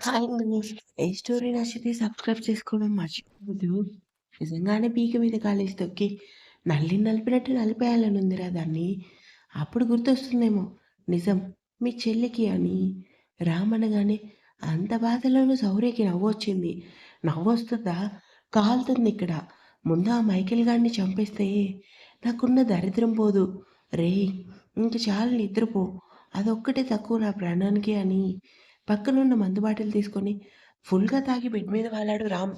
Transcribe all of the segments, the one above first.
Hi ఏ story నచ్చితే subscribe చేసుకోవడం మర్చిపోదు నిజంగానే పీక మీద కాలేసి తొక్కి నల్లి నలిపినట్టు నలిపేయాలని ఉందిరా దాన్ని. అప్పుడు గుర్తొస్తుందేమో నిజం మీ చెల్లికి అని. రామనగానే అంత బాధలోనూ శౌర్యకి నవ్వొచ్చింది. నవ్వొస్తుందా? కాలుతుందిక్కడ. ముందు ఆ మైకేల్ గారిని చంపేస్తే నాకున్న దరిద్రం పోదు. రేయ్! ఇంక చాలు నిద్రపో. అదొక్కటే తక్కువ నా ప్రాణానికి అని పక్కనున్న మందు బాటిల్ తీసుకొని ఫుల్‌గా తాగి బెడ్ మీద వాలాడు రామ్.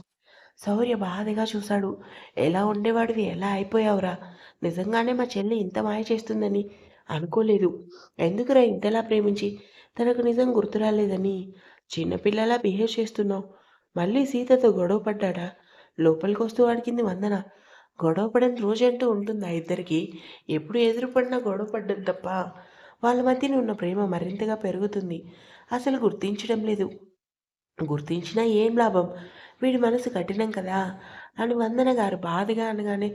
శౌర్య బాధగా చూశాడు. ఎలా ఉండేవాడివి ఎలా అయిపోయావురా! నిజంగానే మా చెల్లి ఇంత మాయ చేస్తుందని అనుకోలేదు. ఎందుకురా ఇంతలా ప్రేమించి తనకు నిజం గుర్తు రాలేదని చిన్నపిల్లలా బిహేవ్ చేస్తున్నావు. మళ్ళీ సీతతో గొడవ పడ్డాడా? లోపలికొస్తూ అడిగింది వందన. గొడవ పడని రోజంటూ ఉంటుందా ఇద్దరికి ఎప్పుడు ఎదురుపడినా గొడవ పడ్డం తప్ప వాళ్ళ మధ్యన ఉన్న ప్రేమ మరింతగా పెరుగుతుంది. అసలు గుర్తించడం లేదు. గుర్తించినా ఏం లాభం? వీడి మనసు కఠినం కదా! అని వందన గారు బాధగా అనగానే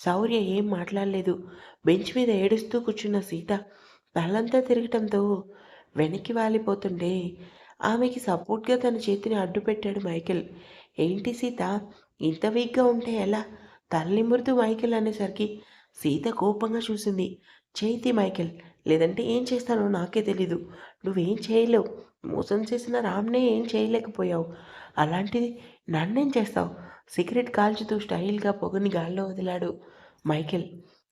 శౌర్య ఏం మాట్లాడలేదు. బెంచ్ మీద ఏడుస్తూ కూర్చున్న సీత తలంతా తిరగటంతో వెనక్కి వాలిపోతుంటే ఆమెకి సపోర్ట్‌గా తన చేతిని అడ్డు పెట్టాడు మైకేల్. ఏంటి సీత ఇంత వీక్‌గా ఉంటే ఎలా? తల నిమురుతూ మైకేల్ అనేసరికి సీత కోపంగా చూసింది. చేతి మైకేల్. లేదంటే ఏం చేస్తానో నాకే తెలీదు. నువ్వేం చేయలేవు. మోసం చేసిన రామ్‌నే ఏం చేయలేకపోయావు. అలాంటిది నన్నేం చేస్తావు? సిగరెట్ కాల్చుతూ స్టైల్‌గా పొగని గాల్లో వదిలాడు మైకేల్.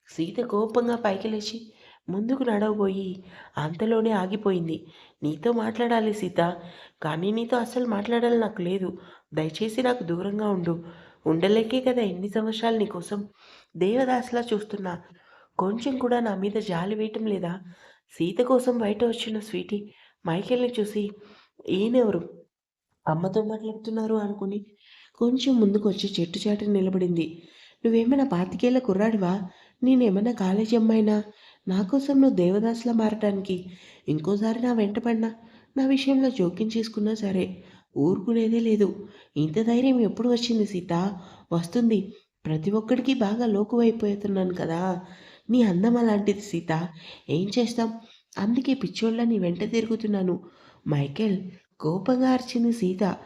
సీత కోపంగా పైకి లేచి ముందుకు నడవబోయి అంతలోనే ఆగిపోయింది. నీతో మాట్లాడాలి సీత. కానీ నీతో అస్సలు మాట్లాడాలి నాకు లేదు. దయచేసి నాకు దూరంగా ఉండు. ఉండలేకే కదా ఎన్ని సంవత్సరాలు నీకోసం దేవదాసులా చూస్తున్నా. కొంచెం కూడా నా మీద జాలి వేయటం లేదా? సీత కోసం బయట వచ్చిన స్వీటీ మైకేల్‌ని చూసి ఈయనెవరు? అమ్మతో మాట్లాడుతున్నారు అనుకుని కొంచెం ముందుకొచ్చి చెట్టు చాటున నిలబడింది. నువ్వేమైనా పాతికేళ్ళ కుర్రాడివా? నేనేమైనా కాలేజీ అమ్మాయినా? నా కోసం నువ్వు దేవదాసులా మారటానికి ఇంకోసారి నా వెంట పడినా, నా విషయంలో జోక్యం చేసుకున్నా సరే ఊరుకునేదే లేదు. ఇంత ధైర్యం ఎప్పుడు వచ్చింది సీత? వస్తుంది. ప్రతి ఒక్కడికి బాగా లోకువైపోతున్నాను కదా! నీ అందం అలాంటిది సీత. ఏం చేస్తాం? అందుకే పిచ్చోళ్ళ నీ వెంట తిరుగుతున్నాను. మైకేల్ కోపంగా అరిచింది సీత.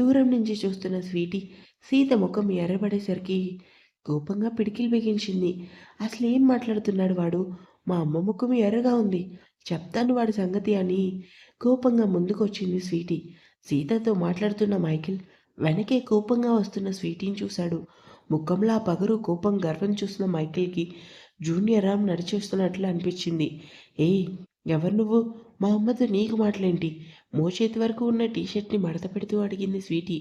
దూరం నుంచి చూస్తున్న స్వీటీ సీత ముఖం ఎర్రబడేసరికి కోపంగా పిడికిలు బిగించింది. అసలు ఏం మాట్లాడుతున్నాడు వాడు? మా అమ్మ ముఖం ఎర్రగా ఉంది. చెప్తాను వాడి సంగతి అని కోపంగా ముందుకొచ్చింది స్వీటీ. సీతతో మాట్లాడుతున్న మైకిల్ వెనకే కోపంగా వస్తున్న స్వీటీని చూశాడు. ముఖంలో ఆ పగరు, కోపం, గర్వం చూసిన మైకిల్కి జూనియర్ రామ్ నడిచేస్తున్నట్లు అనిపించింది. ఏయ్! ఎవరు నువ్వు? మా అమ్మతో నీకు మాటలేంటి? మోచేతి వరకు ఉన్న టీ షర్ట్‌ని మడత పెడుతూ అడిగింది స్వీటీ.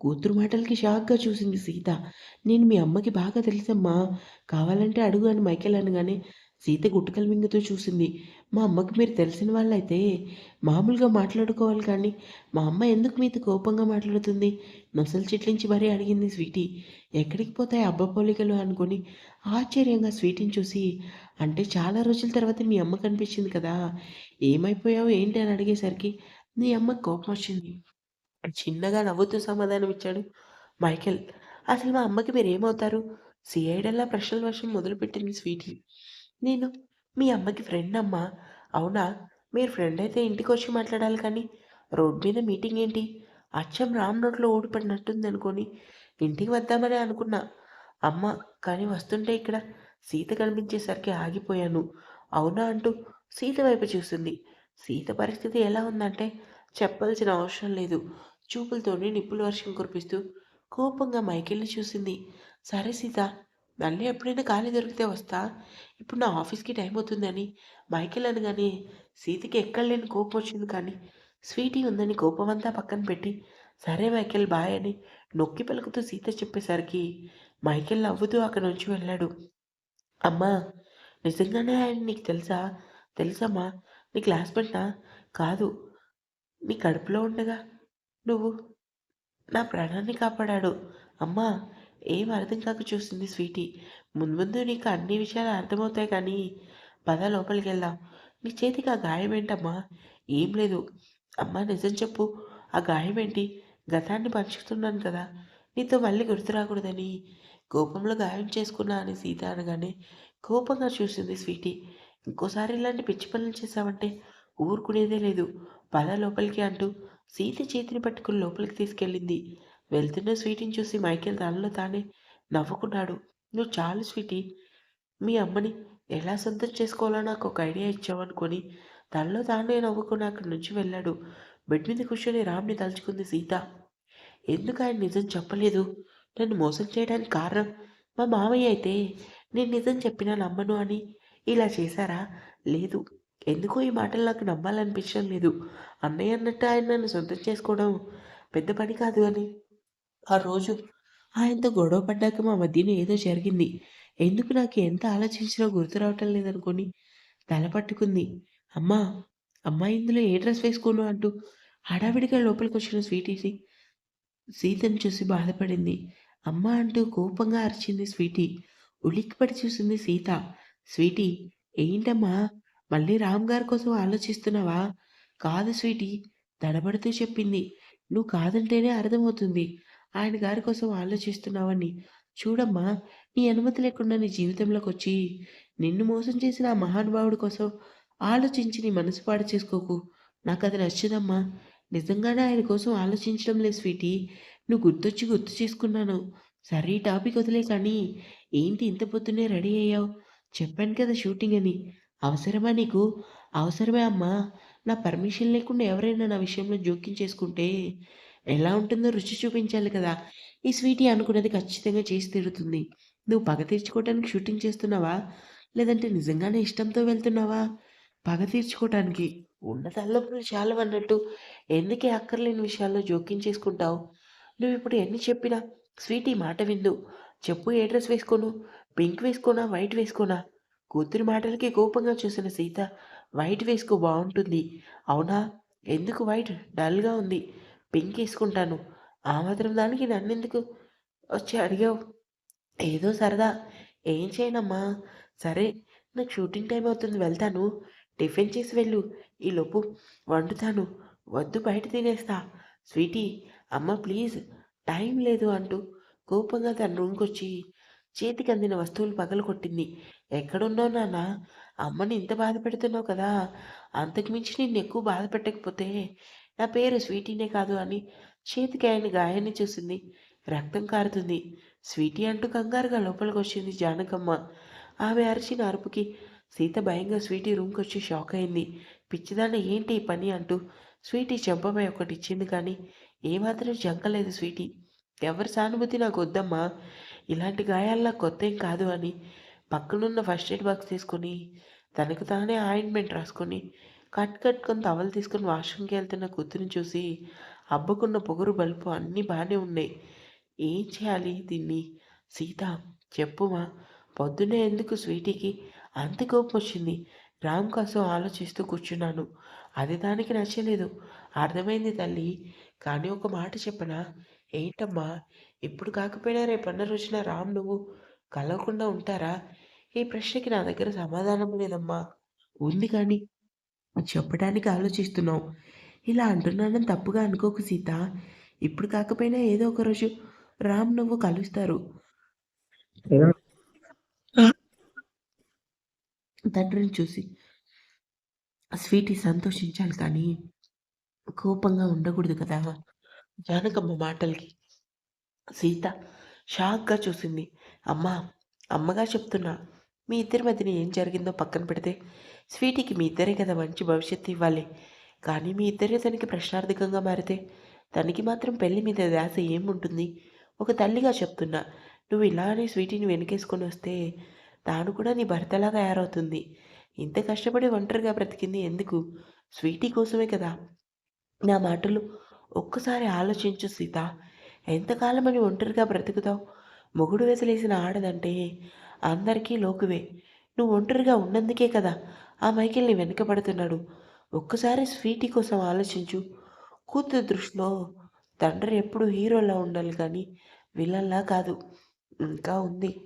కూతురు మాటలకి షాక్‌గా చూసింది సీత. నేను మీ అమ్మకి బాగా తెలుసమ్మా. కావాలంటే అడుగు అని మైకేల్ అనగానే సీత గుట్టుకల మింగుతూ చూసింది. మా అమ్మకి మీరు తెలిసిన వాళ్ళైతే మామూలుగా మాట్లాడుకోవాలి కానీ మా అమ్మ ఎందుకు మీతో కోపంగా మాట్లాడుతుంది? నొసలు చిట్లించి మరీ అడిగింది స్వీటీ. ఎక్కడికి పోతాయి అబ్బ పోలికలు అనుకుని ఆశ్చర్యంగా స్వీటీని చూసి అంటే చాలా రోజుల తర్వాత మీ అమ్మ కనిపించింది కదా! ఏమైపోయావు ఏంటి అని అడిగేసరికి నీ అమ్మకి కోపం వచ్చింది. చిన్నగా నవ్వుతూ సమాధానం ఇచ్చాడు మైకెల్ అసలు మా అమ్మకి మీరు ఏమవుతారు సీఐడల్లా ప్రశ్నల వర్షం మొదలుపెట్టింది స్వీటీ. నేను మీ అమ్మకి ఫ్రెండ్ అమ్మా. అవునా? మీరు ఫ్రెండ్ అయితే ఇంటికొచ్చి మాట్లాడాలి కానీ రోడ్ మీద మీటింగ్ ఏంటి? అచ్చం రామ్ నోట్లో ఊడిపడినట్టుందనుకోని ఇంటికి వద్దామనే అనుకున్నా. అమ్మ కానీ వస్తుంటే ఇక్కడ సీత కనిపించేసరికి ఆగిపోయాను. అవునా అంటూ సీత వైపు చూసింది. సీత పరిస్థితి ఎలా ఉందంటే చెప్పాల్సిన అవసరం లేదు. చూపులతోనే నిప్పుల వర్షం కురిపిస్తూ కోపంగా మైకేల్‌ని చూసింది. సరే సీత మళ్ళీ ఎప్పుడైనా ఖాళీ దొరికితే వస్తా. ఇప్పుడు నా ఆఫీస్‌కి టైం అవుతుందని మైకేల్ అనగానే సీతకి ఎక్కడ లేని కోపం వచ్చింది కానీ స్వీటీ ఉందని కోపమంతా పక్కన పెట్టి సరే మైకేల్ బాయ్ అని నొక్కి పలుకుతూ సీత చెప్పేసరికి మైకేల్ నవ్వుతూ అక్కడి నుంచి వెళ్ళాడు. అమ్మా! నిజంగానే ఆయన నీకు తెలుసా? తెలుసమ్మా. నీ క్లాస్‌మేటా? కాదు. నీ కడుపులో ఉండగా నువ్వు నా ప్రాణాన్ని కాపాడాడు. అమ్మా! ఏం అర్థం కాక చూసింది స్వీటీ. ముందు ముందు నీకు అన్ని విషయాలు అర్థమవుతాయి కానీ పద లోపలికెళ్దాం. నీ చేతికి ఆ గాయం ఏంటమ్మా ఏం లేదు. అమ్మా నిజం చెప్పు. ఆ గాయమేంటి? గతాన్ని పంచుతున్నాను కదా! నీతో మళ్ళీ గుర్తు రాకూడదని కోపంలో గాయం చేసుకున్నా అని సీత అనగానే కోపంగా చూసింది స్వీటీ. ఇంకోసారి ఇలాంటి పిచ్చి పనులు చేశావంటే ఊరుకునేదే లేదు. పద లోపలికి అంటూ సీత చేతిని పట్టుకుని లోపలికి తీసుకెళ్ళింది వెళ్తున్న స్వీటీని చూసి మైకేల్ తనలో తానే నవ్వుకున్నాడు నువ్వు చాలు స్వీటీ మీ అమ్మని ఎలా సొంతం చేసుకోవాలో నాకు ఒక ఐడియా ఇచ్చావనుకొని తనలో తానే నవ్వుకుని అక్కడి నుంచి వెళ్ళాడు. బెడ్ మీద కూర్చొని రామ్ని తలుచుకుంది సీత. ఎందుకు ఆయన నిజం చెప్పలేదు? నన్ను మోసం చేయడానికి కారణం? మా మామయ్య అయితే నేను నిజం చెప్పినా నమ్మను అని. ఇలా చేశారా? లేదు. ఎందుకో ఈ మాటలు నాకు నమ్మాలనిపించడం లేదు. అన్నయ్య అన్నట్టు ఆయన నన్ను సొంతం చేసుకోవడం పెద్ద పని కాదు అని. ఆ రోజు ఆయనతో గొడవ పడ్డాక మా మధ్యన ఏదో జరిగింది. ఎందుకు నాకు ఎంత ఆలోచించినా గుర్తు రావటం లేదనుకొని తల పట్టుకుంది. అమ్మా అమ్మాయి ఇందులో ఏ డ్రెస్ వేసుకోను అంటూ హడావిడిగా లోపలికి వచ్చిన స్వీటీసి సీతను చూసి బాధపడింది. అమ్మ అంటూ కోపంగా అరిచింది స్వీటీ. ఉలిక్కిపడి చూసింది సీత. స్వీటీ ఏంటమ్మా? మళ్ళీ రామ్ గారి కోసం ఆలోచిస్తున్నావా? కాదు స్వీటీ దడబడుతూ చెప్పింది. నువ్వు కాదంటేనే అర్థమవుతుంది. ఆయన గారి కోసం ఆలోచిస్తున్నావని. చూడమ్మా నీ అనుమతి లేకుండా నీ జీవితంలోకి వచ్చి నిన్ను మోసం చేసిన ఆ మహానుభావుడి కోసం ఆలోచించి నీ మనసు పాడు చేసుకోకు. నాకు అది నచ్చదమ్మా. నిజంగానే ఆయన కోసం ఆలోచించడం లేదు స్వీటీ. నువ్వు గుర్తొచ్చి గుర్తు చేసుకున్నాను. సరే ఈ టాపిక్ వదిలే కానీ ఏంటి ఇంత పొద్దున్నే రెడీ అయ్యావు? చెప్పాను కదా షూటింగ్ అని. అవసరమా నీకు? అవసరమే అమ్మా. నా పర్మిషన్ లేకుండా ఎవరైనా నా విషయంలో జోక్యం చేసుకుంటే ఎలా ఉంటుందో రుచి చూపించాలి కదా. ఈ స్వీటీ అనుకున్నది ఖచ్చితంగా చేసి తీరుతుంది. నువ్వు పగ తీర్చుకోవడానికి షూటింగ్ చేస్తున్నావా? లేదంటే నిజంగానే ఇష్టంతో వెళ్తున్నావా? పగ తీర్చుకోవటానికి ఉన్న తల్లపులు చాలా అన్నట్టు ఎందుకే అక్కర్లేని విషయాల్లో జోక్యం చేసుకుంటావు? నువ్వు ఇప్పుడు ఎన్ని చెప్పినా స్వీటీ మాట విందు. చెప్పు ఏ డ్రెస్ వేసుకోను? పింక్ వేసుకోనా? వైట్ వేసుకోనా? కూతురి మాటలకి కోపంగా చూసిన సీత వైట్ వేసుకో బాగుంటుంది అవునా? ఎందుకు వైట్? డల్గా ఉంది. పింక్ వేసుకుంటాను. ఆ మాత్రం దానికి నన్నెందుకు? వచ్చి అడిగావు. ఏదో సరదా. ఏం చేయనమ్మా? సరే నాకు షూటింగ్ టైం అవుతుంది వెళ్తాను. టిఫిన్ చేసి వెళ్ళు. ఈలోపు వండుతాను. వద్దు బయట తినేస్తా. స్వీటీ అమ్మ ప్లీజ్ టైం లేదు అంటూ కోపంగా తన రూమ్కి వచ్చి చేతికి అందిన వస్తువులు పగలు కొట్టింది ఎక్కడున్నావు నాన్న? అమ్మని ఇంత బాధ పెడుతున్నావు కదా? అంతకుమించి నిన్ను ఎక్కువ బాధ పెట్టకపోతే నా పేరు స్వీటీనే కాదు అని చేతికి ఆయన గాయాన్ని చూసింది. రక్తం కారుతుంది. స్వీటీ అంటూ కంగారుగా లోపలికి వచ్చింది జానకమ్మ. ఆమె అరిచిన అరుపుకి సీత భయంగా స్వీటీ రూమ్కి వచ్చి షాక్ అయింది. పిచ్చిదాన్ని ఏంటి ఈ పని అంటూ స్వీటీ చెంపమై ఒకటి ఇచ్చింది కానీ ఏమాత్రం జంకలేదు స్వీటీ. ఎవరి సానుభూతి నాకు వద్దమ్మా ఇలాంటి గాయాల్లో కొత్త ఏం కాదు అని పక్కనున్న ఫస్ట్ ఎయిడ్ బాక్స్ తీసుకొని తనకు తానే ఆయింట్మెంట్ రాసుకొని కట్ కట్టుకొని తవలు తీసుకొని వాష్రూమ్కి వెళ్తున్న కూతురిని చూసి అబ్బకున్న పొగరు బలుపు అన్నీ బాగానే ఉన్నాయి. ఏం చేయాలి దీన్ని? సీత చెప్పుమా? పొద్దున్నే ఎందుకు స్వీటీకి అంత కోపం వచ్చింది రామ్ కోసం ఆలోచిస్తూ కూర్చున్నాను. అది దానికి నచ్చలేదు. అర్థమైంది తల్లి. కానీ ఒక మాట చెప్పనా? ఏంటమ్మా? ఇప్పుడు కాకపోయినా రేపన్న రోజున రామ్ నువ్వు కలవకుండా ఉంటారా? ఈ ప్రశ్నకి నా దగ్గర సమాధానం లేదమ్మా. ఉంది కానీ చెప్పడానికి ఆలోచిస్తున్నావు. ఇలా అంటున్నానని తప్పుగా అనుకోకు సీత. ఇప్పుడు కాకపోయినా ఏదో ఒక రోజు రామ్ నువ్వు కలుస్తారు. తండ్రిని చూసి స్వీటీ సంతోషించాలి కానీ కోపంగా ఉండకూడదు కదా! జానకమ్మ మాటలకి. సీత షాక్గా చూసింది. అమ్మా అమ్మగా చెప్తున్నా మీ ఇద్దరి మధ్యన ఏం జరిగిందో పక్కన పెడితే స్వీటీకి మీ ఇద్దరే కదా మంచి భవిష్యత్తు ఇవ్వాలి. కానీ మీ ఇద్దరే తనకి ప్రశ్నార్థకంగా మారితే తనకి మాత్రం పెళ్ళి మీద ధ్యాస ఏముంటుంది? ఒక తల్లిగా చెప్తున్నా నువ్వు ఇలానే స్వీటీని వెనకేసుకొని వస్తే తాను కూడా నీ భర్తలా తయారవుతుంది. ఇంత కష్టపడి ఒంటరిగా బ్రతికింది ఎందుకు? స్వీటీ కోసమే కదా. నా మాటలు ఒక్కసారి ఆలోచించు సీత. ఎంతకాలమని ఒంటరిగా బ్రతుకుతావు? మొగుడు వెసలేసిన ఆడదంటే అందరికీ లోకువే. నువ్వు ఒంటరిగా ఉన్నందుకే కదా ఆ మైకిల్ని వెనకబడుతున్నాడు. ఒక్కసారి స్వీటీ కోసం ఆలోచించు. కూతురు దృష్టిలో తండ్రి ఎప్పుడు హీరోలా ఉండాలి కానీ విలన్లా కాదు. ఇంకా ఉంది.